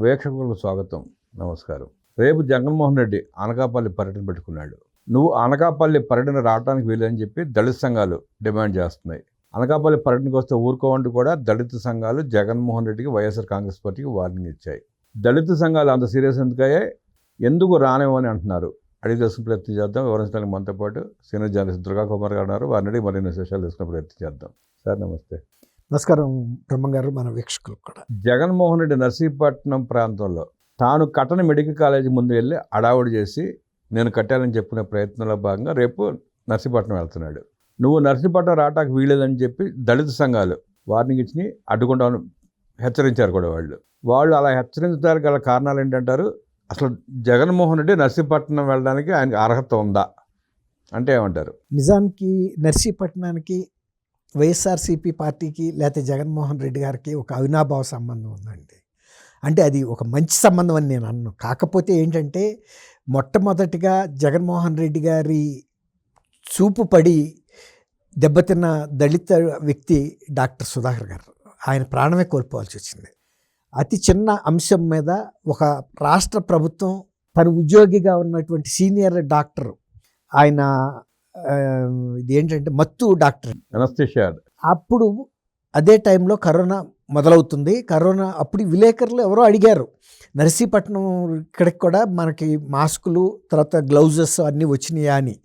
వీక్షకులకు స్వాగతం. నమస్కారం. రేపు జగన్మోహన్ రెడ్డి అనకాపల్లి పర్యటన పెట్టుకున్నాడు. నువ్వు అనకాపల్లి పర్యటన రావడానికి వీలని చెప్పి దళిత సంఘాలు డిమాండ్ చేస్తున్నాయి. అనకాపల్లి పర్యటనకు వస్తే ఊరుకోవంటూ కూడా దళిత సంఘాలు జగన్మోహన్ రెడ్డికి వైఎస్ఆర్ కాంగ్రెస్ పార్టీకి వార్నింగ్ ఇచ్చాయి. దళిత సంఘాలు అంత సీరియస్ ఎందుకయ్యాయి ఎందుకు రానేమని అంటున్నారు? అడిగి తెలుసుకునే ప్రయత్నం చేద్దాం. వివరించడానికి మనతో పాటు సీనియర్ జర్నలిస్ట్ దుర్గా కుమార్ గారు ఉన్నారు. వారిని మరిన్ని విశేషాలు తెలుసుకునే ప్రయత్నం చేద్దాం. సార్ నమస్తే. నమస్కారం బ్రహ్మంగారు మన వీక్షకులకు కూడా. జగన్మోహన్ రెడ్డి నర్సీపట్నం ప్రాంతంలో తాను కట్టని మెడికల్ కాలేజీ ముందు వెళ్ళి అడావుడి చేసి నేను కట్టాలని చెప్పుకునే ప్రయత్నంలో భాగంగా రేపు నర్సీపట్నం వెళ్తున్నాడు. నువ్వు నర్సీపట్నం రావటానికి వీలేదని చెప్పి దళిత సంఘాలు వార్నింగ్ ఇచ్చి అడ్డుకుంటామని హెచ్చరించారు కూడా వాళ్ళు. వాళ్ళు అలా హెచ్చరించడానికి గల కారణాలు ఏంటంటారు? అసలు జగన్మోహన్ రెడ్డి నర్సీపట్నం వెళ్ళడానికి ఆయనకి అర్హత ఉందా? అంటే ఏమంటారు? నిజానికి నర్సీపట్నానికి వైఎస్ఆర్సీపీ పార్టీకి లేకపోతే జగన్మోహన్ రెడ్డి గారికి ఒక అవినాభావ సంబంధం ఉందండి. అంటే అది ఒక మంచి సంబంధం అని నేను అన్ను. కాకపోతే ఏంటంటే మొట్టమొదటిగా జగన్మోహన్ రెడ్డి గారి చూపు పడి దెబ్బతిన్న దళిత వ్యక్తి డాక్టర్ సుధాకర్ గారు. ఆయన ప్రాణమే కోల్పోవాల్సి వచ్చింది. అతి చిన్న అంశం మీద ఒక రాష్ట్ర ప్రభుత్వం తన ఉద్యోగిగా ఉన్నటువంటి సీనియర్ డాక్టర్ ఆయన ఇది ఏంటంటే మత్తు డాక్టర్. అప్పుడు అదే టైంలో కరోనా మొదలవుతుంది. కరోనా అప్పుడు విలేకరులు ఎవరో అడిగారు. నర్సీపట్నం ఇక్కడికి కూడా మనకి మాస్కులు తర్వాత గ్లౌజెస్ అన్నీ వచ్చినాయా అని.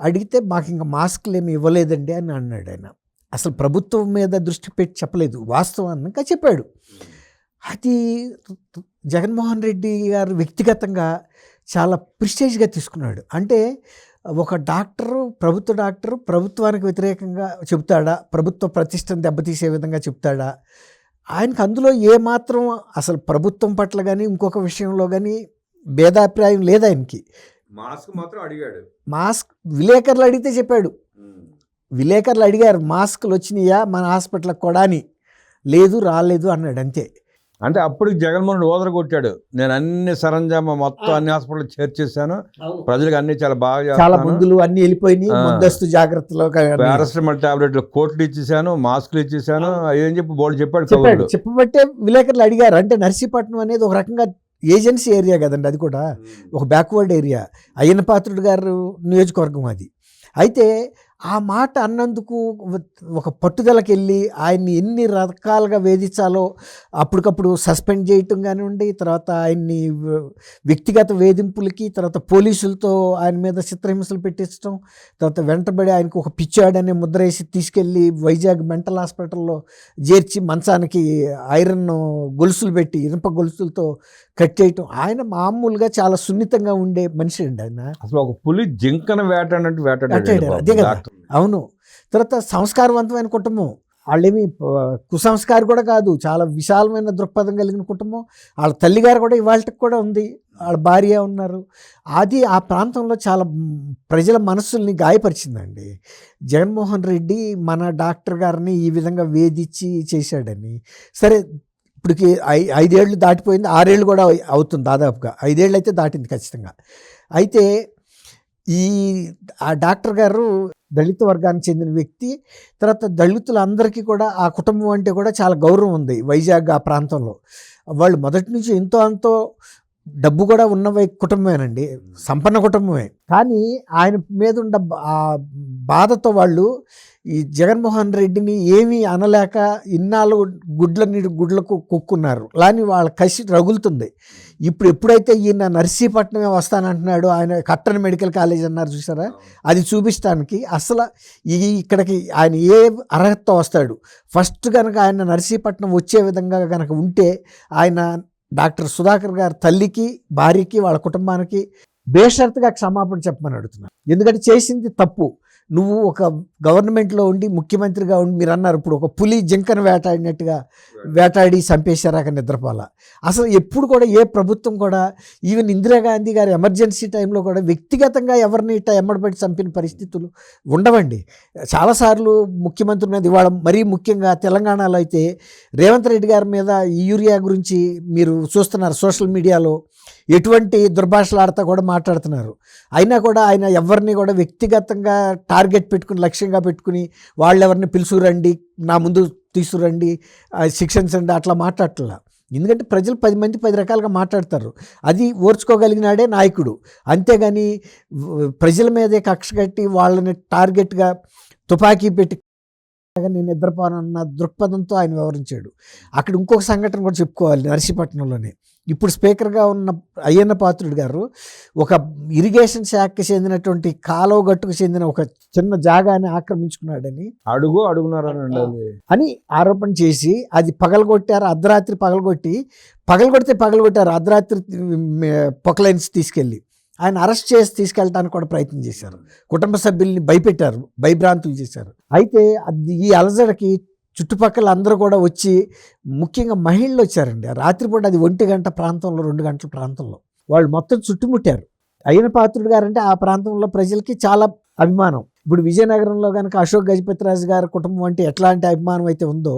అడిగితే మాకు ఇంకా మాస్కులు ఏమి ఇవ్వలేదండి అని అన్నాడు ఆయన. అసలు ప్రభుత్వం మీద దృష్టి పెట్టి చెప్పలేదు. వాస్తవాన్ని చెప్పాడు. అది జగన్మోహన్ రెడ్డి గారు వ్యక్తిగతంగా చాలా ప్రిస్టేజ్గా తీసుకున్నాడు. అంటే ఒక డాక్టరు ప్రభుత్వ డాక్టరు ప్రభుత్వానికి వ్యతిరేకంగా చెప్తాడా? ప్రభుత్వ ప్రతిష్టను దెబ్బతీసే విధంగా చెప్తాడా? ఆయనకు అందులో ఏమాత్రం అసలు ప్రభుత్వం పట్ల కానీ ఇంకొక విషయంలో కానీ భేదాభిప్రాయం లేదు ఆయనకి. మాస్క్ మాత్రం అడిగాడు. మాస్క్ విలేకరులు అడిగితే చెప్పాడు. విలేకరులు అడిగారు మాస్కులు వచ్చినాయా? మన హాస్పిటల్కి కూడా అని లేదు రాలేదు అన్నాడు అంతే. అంటే అప్పుడు జగన్మోహన్ రెడ్డి ఓదర కొట్టాడు. నేను అన్ని సరంజామా మొత్తం అన్ని హాస్పిటల్ చేర్చేసాను ప్రజలకు అన్ని చాలా బాగా చాలా మందులు అన్ని వెళ్ళిపోయినాయి. ముందస్తు జాగ్రత్తలో పారాసిటమాల్ టాబ్లెట్లు కోట్లు ఇచ్చేసాను మాస్కులు ఇచ్చేసాను ఏం చెప్పి బోర్డు చెప్పాడు చెప్పబట్టే విలేకరులు అడిగారు. అంటే నర్సీపట్నం అనేది ఒక రకంగా ఏజెన్సీ ఏరియా కదండి అది కూడా. ఒక బ్యాక్వర్డ్ ఏరియా అయ్యన పాత్రుడు గారు నియోజకవర్గం అది. అయితే ఆ మాట అన్నందుకు ఒక పట్టుదలకి వెళ్ళి ఆయన్ని ఎన్ని రకాలుగా వేధించాలో అప్పటికప్పుడు సస్పెండ్ చేయటం కానివ్వండి తర్వాత ఆయన్ని వ్యక్తిగత వేధింపులకి తర్వాత పోలీసులతో ఆయన మీద చిత్రహింసలు పెట్టించడం తర్వాత వెంటబడి ఆయనకు ఒక పిచ్చాడనే ముద్ర వేసి తీసుకెళ్ళి వైజాగ్ మెంటల్ హాస్పిటల్లో చేర్చి మంచానికి ఐరన్ గొలుసులు పెట్టి ఇనుప గొలుసులతో కట్ చేయటం. ఆయన మామూలుగా చాలా సున్నితంగా ఉండే మనిషి అండి ఆయన. అసలు ఒక పులి జింకన వేటాడినట్టు వేటాడారు, వేటాడాడు. అదే కదా. అవును. తర్వాత సంస్కారవంతమైన కుటుంబం. వాళ్ళేమి కుసంస్కారి కూడా కాదు. చాలా విశాలమైన దృక్పథం కలిగిన కుటుంబం. వాళ్ళ తల్లిగారు కూడా ఇవాళకి కూడా ఉంది. వాళ్ళ భార్య ఉన్నారు. అది ఆ ప్రాంతంలో చాలా ప్రజల మనస్సుల్ని గాయపరిచిందండి. జగన్మోహన్ రెడ్డి మన డాక్టర్ గారిని ఈ విధంగా వేధించి చేశాడని. సరే ఇప్పటికి ఐ ఐదేళ్ళు దాటిపోయింది. ఆరేళ్ళు కూడా అవుతుంది దాదాపుగా. ఐదేళ్ళు అయితే దాటింది ఖచ్చితంగా. అయితే ఈ ఆ డాక్టర్ గారు దళిత వర్గానికి చెందిన వ్యక్తి తర్వాత దళితులందరికీ కూడా ఆ కుటుంబం అంటే కూడా చాలా గౌరవం ఉంది వైజాగ్ ఆ ప్రాంతంలో. వాళ్ళు మొదటి నుంచి ఎంతో అంతో డబ్బు కూడా ఉన్న కుటుంబమేనండి సంపన్న కుటుంబమే. కానీ ఆయన మీద ఉన్న ఆ బాధతో వాళ్ళు ఈ జగన్మోహన్ రెడ్డిని ఏమీ అనలేక ఇన్నాళ్ళు గుడ్ల నీడు గుడ్లకు కుక్కున్నారు. కానీ వాళ్ళ కసి రగులుతుంది. ఇప్పుడు ఎప్పుడైతే ఈయన నర్సీపట్నమే వస్తానంటున్నాడు ఆయన కట్టన్ మెడికల్ కాలేజ్ అన్నారు చూసారా? అది చూపించడానికి అసలు ఈ ఇక్కడికి ఆయన ఏ అర్హతతో వస్తాడు? ఫస్ట్ కనుక ఆయన నర్సీపట్నం వచ్చే విధంగా కనుక ఉంటే ఆయన డాక్టర్ సుధాకర్ గారి తల్లికి భార్యకి వాళ్ళ కుటుంబానికి బేషరతుగా క్షమాపణ చెప్పమని అడుగుతున్నాను ఎందుకంటే చేసింది తప్పు. నువ్వు ఒక గవర్నమెంట్లో ఉండి ముఖ్యమంత్రిగా ఉండి మీరు అన్నారు ఇప్పుడు ఒక పులి జింకను వేటాడినట్టుగా వేటాడి చంపేశారాక నిద్రపోలా అసలు ఎప్పుడు కూడా ఏ ప్రభుత్వం కూడా ఈవెన్ ఇందిరాగాంధీ గారి ఎమర్జెన్సీ టైంలో కూడా వ్యక్తిగతంగా ఎవరిని ఇట్లా ఎమ్మడబడి చంపిన పరిస్థితులు ఉండవండి. చాలాసార్లు ముఖ్యమంత్రి మీద ఇవాళ మరీ ముఖ్యంగా తెలంగాణలో అయితే రేవంత్ రెడ్డి గారి మీద ఈ యూరియా గురించి మీరు చూస్తున్నారు సోషల్ మీడియాలో. ఎటువంటి దుర్భాషలాడతా కూడా మాట్లాడుతున్నారు. అయినా కూడా ఆయన ఎవరిని కూడా వ్యక్తిగతంగా టార్గెట్ పెట్టుకుని లక్ష్యంగా పెట్టుకుని వాళ్ళు ఎవరిని నా ముందు తీసుకురండి ఆ, శిక్షించండి అట్లా మాట్లాడట్లా. ఎందుకంటే ప్రజలు పది మంది పది రకాలుగా మాట్లాడతారు. అది ఓర్చుకోగలిగినాడే నాయకుడు. అంతేగాని ప్రజల మీదే కక్ష కట్టి వాళ్ళని టార్గెట్గా తుపాకీ పెట్టి నేను నిద్రపోనన్న దృక్పథంతో ఆయన వివరించాడు అక్కడ ఇంకొక సంఘటన కూడా చెప్పుకోవాలి నర్సీపట్నంలోనే. ఇప్పుడు స్పీకర్గా ఉన్న అయ్యన్న పాత్రుడు గారు ఒక ఇరిగేషన్ శాఖకి చెందినటువంటి కాలువ గట్టుకు చెందిన ఒక చిన్న జాగాని ఆక్రమించుకున్నాడని అడుగు అడుగున్నారా అది అని ఆరోపణ చేసి అది పగలగొట్టారు అర్ధరాత్రి పగలగొట్టి పగలగొడితే పగలగొట్టారు అర్ధరాత్రి పొకలైన్స్ తీసుకెళ్ళి. ఆయన అరెస్ట్ చేసి తీసుకెళ్ళడానికి కూడా ప్రయత్నం చేశారు. కుటుంబ సభ్యుల్ని భయపెట్టారు భయభ్రాంతులు చేశారు. అయితే అది ఈ అలజడికి చుట్టుపక్కల అందరూ కూడా వచ్చి ముఖ్యంగా మహిళలు వచ్చారండి. రాత్రిపూట అది ఒంటి గంట ప్రాంతంలో రెండు గంటల ప్రాంతంలో. వాళ్ళు మొత్తం చుట్టుముట్టారు. అయిన పాత్రుడు గారంటే ఆ ప్రాంతంలో ప్రజలకి చాలా అభిమానం. ఇప్పుడు విజయనగరంలో కనుక అశోక్ గజపతిరాజు గారి కుటుంబం అంటే ఎట్లాంటి అభిమానం అయితే ఉందో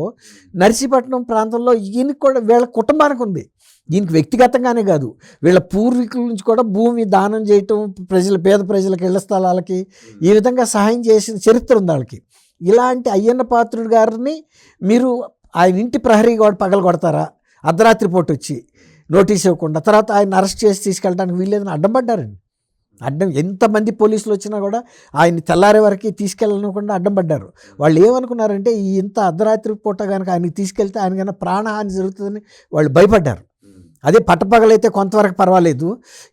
నర్సీపట్నం ప్రాంతంలో ఈయనకి కూడా వీళ్ళ కుటుంబానికి ఉంది. దీనికి వ్యక్తిగతంగానే కాదు. వీళ్ళ పూర్వీకుల నుంచి కూడా భూమి దానం చేయటం ప్రజల పేద ప్రజలకు ఇళ్ళ స్థలాలకి ఈ విధంగా సహాయం చేసిన చరిత్ర ఉంది వాళ్ళకి. ఇలాంటి అయ్యన్న పాత్రుడు గారిని మీరు ఆయన ఇంటి ప్రహరీ పగల కొడతారా? అర్ధరాత్రి పూట వచ్చి నోటీస్ ఇవ్వకుండా తర్వాత ఆయన అరెస్ట్ చేసి తీసుకెళ్ళడానికి వీల్లేదని అడ్డం పడ్డారండి. అడ్డం ఎంతమంది పోలీసులు వచ్చినా కూడా ఆయన తెల్లారే వరకు తీసుకెళ్ళనకుండా అడ్డం పడ్డారు. వాళ్ళు ఏమనుకున్నారంటే ఈ ఇంత అర్ధరాత్రి పూట కనుక ఆయనకి తీసుకెళ్తే ఆయన కన్నా ప్రాణహాని జరుగుతుందని వాళ్ళు భయపడ్డారు. అదే పట్టపగలైతే కొంతవరకు పర్వాలేదు.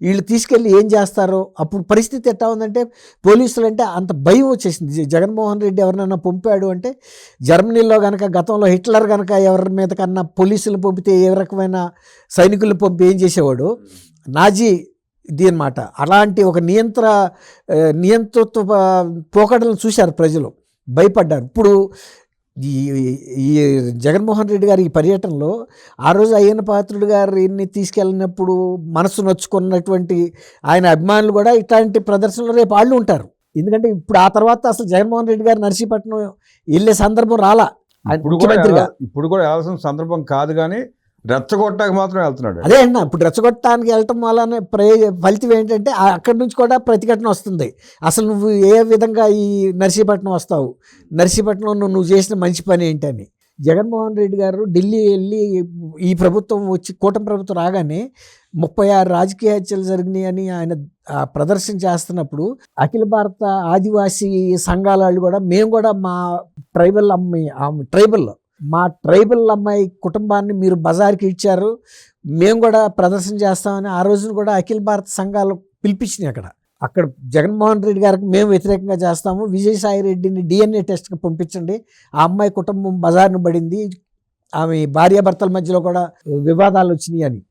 వీళ్ళు తీసుకెళ్ళి ఏం చేస్తారో అప్పుడు పరిస్థితి ఎట్లా ఉందంటే పోలీసులు అంటే అంత భయం వచ్చేసింది. జగన్మోహన్ రెడ్డి ఎవరినైనా పంపాడు అంటే జర్మనీలో కనుక గతంలో హిట్లర్ కనుక ఎవరి మీద కన్నా పోలీసులు పంపితే ఏ రకమైన సైనికులను పంపి ఏం చేసేవాడు? నాజీ ఇది అనమాట అలాంటి ఒక నియంత్ర నియంతృత్వ పోకడలను చూశారు ప్రజలు. భయపడ్డారు. ఇప్పుడు ఈ ఈ జగన్మోహన్ రెడ్డి గారి ఈ పర్యటనలో ఆ రోజు అయ్యన్న పాత్రుడు గారిని తీసుకెళ్ళినప్పుడు మనసు నొచ్చుకున్నటువంటి ఆయన అభిమానులు కూడా ఇట్లాంటి ప్రదర్శనలో రేపు వాళ్ళు ఉంటారు. ఎందుకంటే ఇప్పుడు ఆ తర్వాత అసలు జగన్మోహన్ రెడ్డి గారు నర్సీపట్నం వెళ్ళే సందర్భం రాలా. ఆయన ఇప్పుడు కూడా ఇప్పుడు కూడా వెళ్ళాల్సిన సందర్భం కాదు కానీ రెచ్చగొట్టడానికి మాత్రం వెళ్తున్నాడు. అదే అన్న ఇప్పుడు రెచ్చగొట్టడానికి వెళ్ళటం వల్లనే ప్రయో ఫలితం ఏంటంటే అక్కడి నుంచి కూడా ప్రతిఘటన వస్తుంది. అసలు నువ్వు ఏ విధంగా ఈ నర్సీపట్నం వస్తావు? నర్సీపట్నంలో నువ్వు నువ్వు చేసిన మంచి పని ఏంటని. జగన్మోహన్ రెడ్డి గారు ఢిల్లీ వెళ్ళి ఈ ప్రభుత్వం వచ్చి కూటమి ప్రభుత్వం రాగానే ముప్పై ఆరు రాజకీయ హత్యలు జరిగినాయి అని ఆయన ప్రదర్శన చేస్తున్నప్పుడు అఖిల భారత ఆదివాసీ సంఘాల వాళ్ళు కూడా మేము కూడా మా ట్రైబల్ అమ్మాయి ట్రైబల్లో మా ట్రైబల్ అమ్మాయి కుటుంబాన్ని మీరు బజార్కి ఇచ్చారు. మేము కూడా ప్రదర్శన చేస్తామని ఆ రోజున కూడా అఖిల భారత సంఘాలు పిలిపించినాయి అక్కడ. అక్కడ జగన్మోహన్ రెడ్డి గారికి మేము వ్యతిరేకంగా చేస్తాము. విజయసాయి రెడ్డిని డిఎన్ఏ టెస్ట్కి పంపించండి. ఆ అమ్మాయి కుటుంబం బజార్ను పడింది. ఆమె భార్యాభర్తల మధ్యలో కూడా వివాదాలు వచ్చినాయి అని.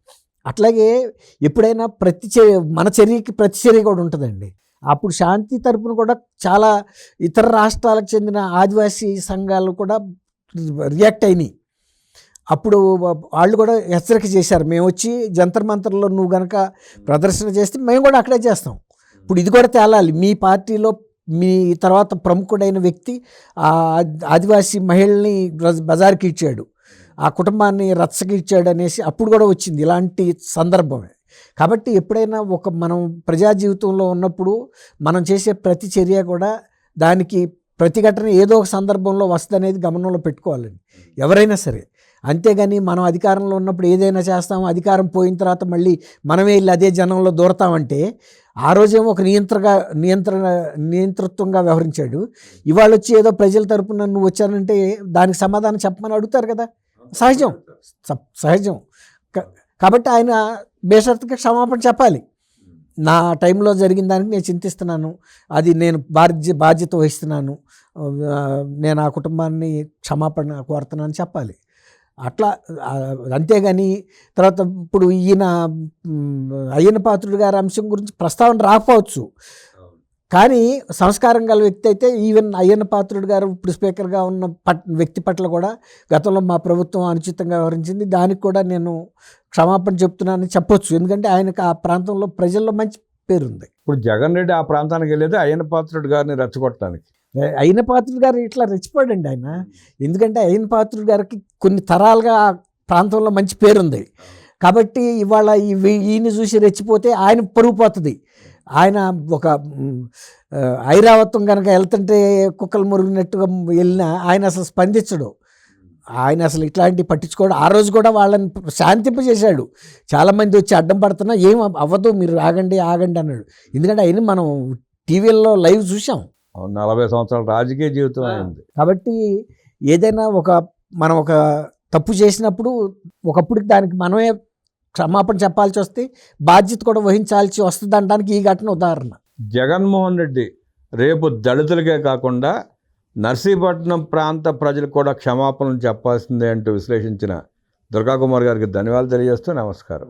అట్లాగే ఎప్పుడైనా ప్రతి మన చర్యకి ప్రతి చర్య కూడా ఉంటుందండి. అప్పుడు శాంతి తరపున కూడా చాలా ఇతర రాష్ట్రాలకు చెందిన ఆదివాసీ సంఘాలు కూడా రియాక్ట్ అయినాయి. అప్పుడు వాళ్ళు కూడా హెచ్చరిక చేశారు. మేము వచ్చి జంతర్ మంతర్లో నువ్వు గనక ప్రదర్శన చేస్తే మేము కూడా అక్కడే చేస్తాం. ఇప్పుడు ఇది కూడా తేలాలి. మీ పార్టీలో మీ తర్వాత ప్రముఖుడైన వ్యక్తి ఆ ఆదివాసీ మహిళల్ని బజ- బజార్కి ఇచ్చాడు. ఆ కుటుంబాన్ని రచ్చకి ఇచ్చాడు అనేసి అప్పుడు కూడా వచ్చింది. ఇలాంటి సందర్భమే. కాబట్టి ఎప్పుడైనా ఒక మనం ప్రజా జీవితంలో ఉన్నప్పుడు మనం చేసే ప్రతి చర్య కూడా దానికి ప్రతిఘటన ఏదో ఒక సందర్భంలో వస్తుంది అనేది గమనంలో పెట్టుకోవాలండి. ఎవరైనా సరే. అంతేగాని మనం అధికారంలో ఉన్నప్పుడు ఏదైనా చేస్తాము అధికారం పోయిన తర్వాత మళ్ళీ మనమే వెళ్ళి అదే జనంలో దూరతామంటే ఆ రోజేమో ఒక నియంత్రగా నియంత్రణ నియంతృత్వంగా వ్యవహరించాడు. ఇవాళ వచ్చి ఏదో ప్రజల తరపున నువ్వు వచ్చానంటే దానికి సమాధానం చెప్పమని అడుగుతారు కదా. సహజం. సహజం. క- కాబట్టి ఆయన బేషరతుగా క్షమాపణ చెప్పాలి. నా టైంలో జరిగిన దానికి నేను చింతిస్తున్నాను. అది నేను బాధ్య బాధ్యత వహిస్తున్నాను. నేను ఆ కుటుంబాన్ని క్షమాపణ కోరుతున్నాను చెప్పాలి. అట్లా అంతేగాని తర్వాత ఇప్పుడు ఈయన మ్, అయ్యన్న పాత్రుడు గారి అంశం గురించి ప్రస్తావన రాకపోవచ్చు. కానీ సంస్కారం గల వ్యక్తి అయితే ఈవెన్ అయ్యన్న పాత్రుడు గారు ఇప్పుడు స్పీకర్గా ఉన్న పట్ వ్యక్తి పట్ల కూడా గతంలో మా ప్రభుత్వం అనుచితంగా వ్యవహరించింది. దానికి కూడా నేను క్షమాపణ చెప్తున్నానని చెప్పొచ్చు. ఎందుకంటే ఆయనకు ఆ ప్రాంతంలో ప్రజల్లో మంచి పేరుంది. ఇప్పుడు జగన్ రెడ్డి ఆ ప్రాంతానికి వెళ్ళేది అయ్యన్న పాత్రుడు గారిని రెచ్చగొట్టడానికి. అయిన పాత్రుడు గారు ఇట్లా రెచ్చిపోడండి ఆయన. ఎందుకంటే అయిన పాత్రుడు గారికి కొన్ని తరాలుగా ఆ ప్రాంతంలో మంచి పేరుంది. కాబట్టి ఇవాళ ఈ ఈయన చూసి రెచ్చిపోతే ఆయన పరుగు పోతుంది. ఆయన ఒక ఐరావతం కనుక వెళ్తుంటే కుక్కలు మురిగినట్టుగా వెళ్ళినా ఆయన అసలు స్పందించడు. ఆయన అసలు ఇట్లాంటి పట్టించుకోవడం ఆ రోజు కూడా వాళ్ళని శాంతింపజేశాడు. చాలామంది వచ్చి అడ్డం పడుతున్నా ఏం అవ్వదు మీరు ఆగండి ఆగండి అన్నాడు. ఎందుకంటే ఆయన మనం టీవీల్లో లైవ్ చూసాం నలభై సంవత్సరాల రాజకీయ జీవితం అయింది. కాబట్టి ఏదైనా ఒక మనం ఒక తప్పు చేసినప్పుడు ఒకప్పుడు దానికి మనమే క్షమాపణ చెప్పాల్సి వస్తే బాధ్యత కూడా వహించాల్సి వస్తుంది అనడానికి ఈ ఘటన ఉదాహరణ. జగన్మోహన్ రెడ్డి రేపు దళితులకే కాకుండా నర్సీపట్నం ప్రాంత ప్రజలకు కూడా క్షమాపణలు చెప్పాల్సిందే అంటూ విశ్లేషించిన దుర్గాకుమార్ గారికి ధన్యవాదాలు తెలియజేస్తూ నమస్కారం.